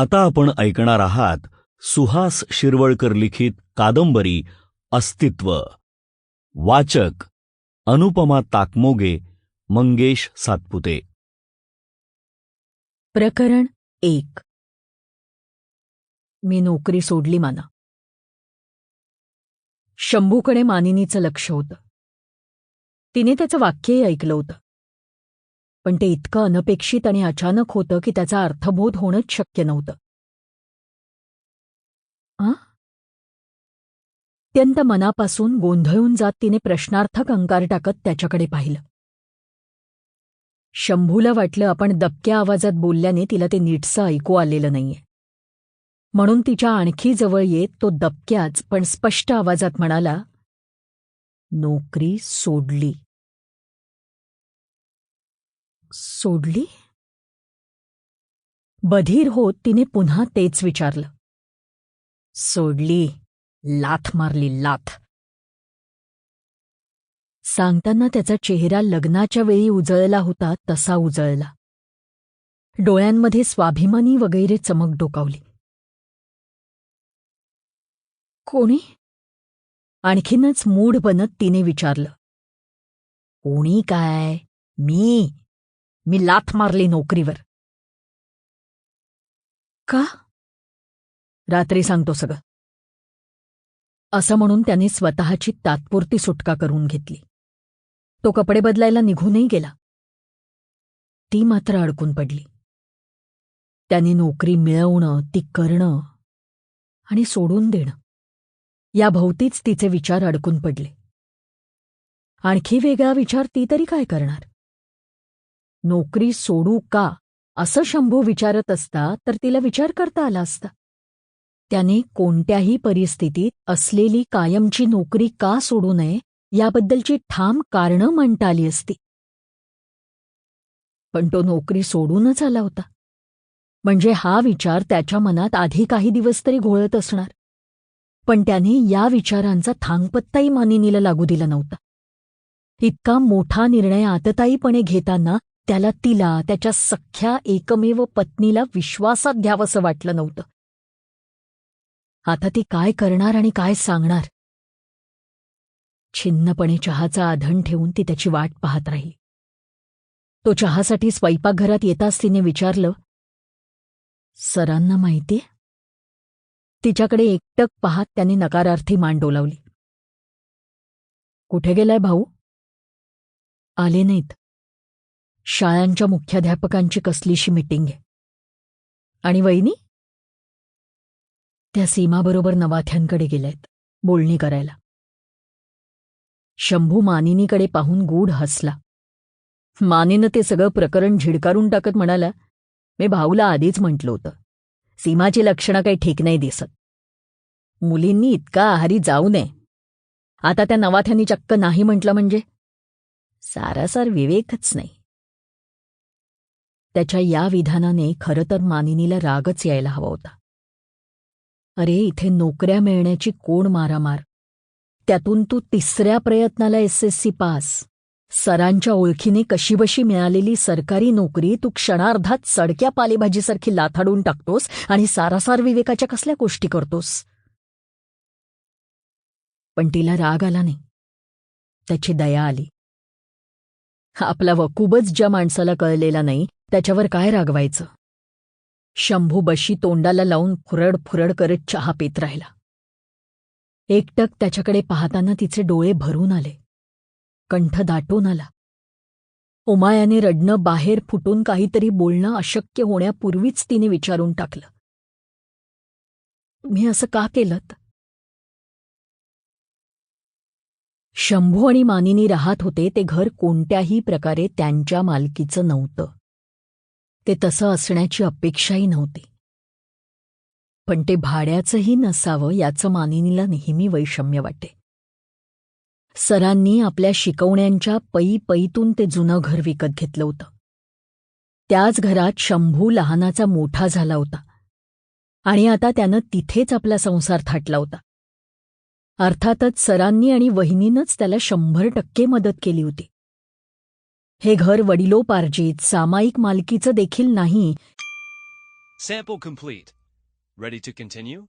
आता आपण ऐकणार आहात सुहास शिरवळकर लिखित कादंबरी अस्तित्व. वाचक अनुपमा ताकमोगे मंगेश सातपुते. प्रकरण एक. मी नोकरी सोडली माना. शंभूकडे मानिनीचं लक्ष होतं. तिने त्याचं वाक्यही ऐकलं होतं. पण ते इतकं अनपेक्षित आणि अचानक होतं की त्याचा अर्थबोध होणंच शक्य नव्हतं. अत्यंत मनापासून गोंधळून जात तिने प्रश्नार्थक अंकार टाकत त्याच्याकडे पाहिलं. शंभूला वाटलं आपण दबक्या आवाजात बोलल्याने तिला ते नीटसं ऐकू आलेलं नाहीये. म्हणून तिच्या आणखी जवळ येत तो दबक्याच पण स्पष्ट आवाजात म्हणाला नोकरी सोडली. सोडली? बधीर होत तिने पुन्हा तेच विचारलं. सोडली लाथ मारली लाथ. सांगताना त्याचा चेहरा लग्नाच्या वेळी उजळला होता तसा उजळला. डोळ्यांमध्ये स्वाभिमानी वगैरे चमक डोकावली. कोणी? आणखीनच मूढ बनत तिने विचारलं. कोणी काय? मी? मी लाथ मारली नोकरीवर. का? रात्री सांगतो सगळं. असं म्हणून त्याने स्वतःची तात्पुरती सुटका करून घेतली. तो कपडे बदलायला निघूनही गेला. ती मात्र अडकून पडली. त्याने नोकरी मिळवणं ती करणं आणि सोडून देणं या भोवतीच तिचे विचार अडकून पडले. आणखी वेगळा विचार ती तरी काय करणार? नोकरी सोडू का? असं शंभू विचारत असता तर तिला विचार करता आला असता. त्याने कोणत्याही परिस्थितीत असलेली कायमची नोकरी का सोडू नये याबद्दलची ठाम कारणं म्हणता आली असती. पण तो नोकरी सोडूनच आला होता. म्हणजे हा विचार त्याच्या मनात आधी काही दिवस तरी घोळत असणार. पण त्याने या विचारांचा थांगपत्ताही मानिनीला लागू दिला नव्हता. इतका मोठा निर्णय आतताईपणे घेताना त्याला तिला त्याच्या सख्या एकमेव पत्नीला विश्वासात घ्यावंसं वाटलं नव्हतं. आता ती काय करणार आणि काय सांगणार? छिन्नपणे चहाचा आधण ठेवून ती त्याची वाट पाहत राहिली. तो चहासाठी स्वयंपाकघरात येताच तिने विचारलं सरांना माहितीये? तिच्याकडे एकटक पाहत त्याने नकारार्थी मान डोलावली. कुठे गेलाय भाऊ? आले नाहीत. शाळांच्या मुख्याध्यापकांची कसलीशी मिटिंग आहे? आणि वहिनी? त्या सीमाबरोबर नवाथ्यांकडे गेल्यात बोलणी करायला. शंभू मानिनीकडे पाहून गूढ हसला. मानेनं ते सगळं प्रकरण झिडकारून टाकत म्हणाला मी भाऊला आधीच म्हटलं होतं. सीमाची लक्षणं काही ठीक नाही दिसत. मुलींनी इतका आहारी जाऊ नये. आता त्या नवाथ्यांनी चक्क नाही म्हटलं म्हणजे? सारासार विवेकच नाही. त्याच्या या विधानाने खरं तर मानिनीला रागच यायला हवा होता. अरे इथे नोकऱ्या मिळण्याची कोण मारामार? त्यातून तू तिसऱ्या प्रयत्नाला एस एस सी पास. सरांच्या ओळखीने कशीबशी मिळालेली सरकारी नोकरी तू क्षणार्धात सडक्या पालेभाजीसारखी लाथाडून टाकतोस आणि सारासार विवेकाच्या कसल्या गोष्टी करतोस? पण तिला राग आला नाही. त्याची दया आली. आपला वकूबच ज्या माणसाला कळलेला नाही त्याच्यावर काय रागवायचं? शंभू बशी तोंडाला लावून फुरड फुरड करत चहा पित राहिला. एकटक त्याच्याकडे पाहताना तिचे डोळे भरून आले. कंठ दाटून आला. उमायाने रडणं बाहेर फुटून काहीतरी बोलणं अशक्य होण्यापूर्वीच तिने विचारून टाकलं. तुम्ही असं का केलं शंभू आणि मानिनी राहत होते ते घर कोणत्याही प्रकारे त्यांच्या मालकीचं नव्हतं. ते तसं असण्याची अपेक्षाही नव्हती. पण ते भाड्याचंही नसावं याचं मानिनीला नेहमी वैषम्य वाटे. सरांनी आपल्या शिकवण्यांच्या पई पैतून ते जुनं घर विकत घेतलं होतं. त्याच घरात शंभू लहानाचा मोठा झाला होता. आणि आता त्यानं तिथेच आपला संसार थाटला होता. अर्थातच सरांनी आणि वहिनीनंच त्याला शंभर टक्के मदत केली होती. हे घर वडिलोपार्जित सामायिक मालकीचं देखील नाही. Saipau complete ready टंटिन्यू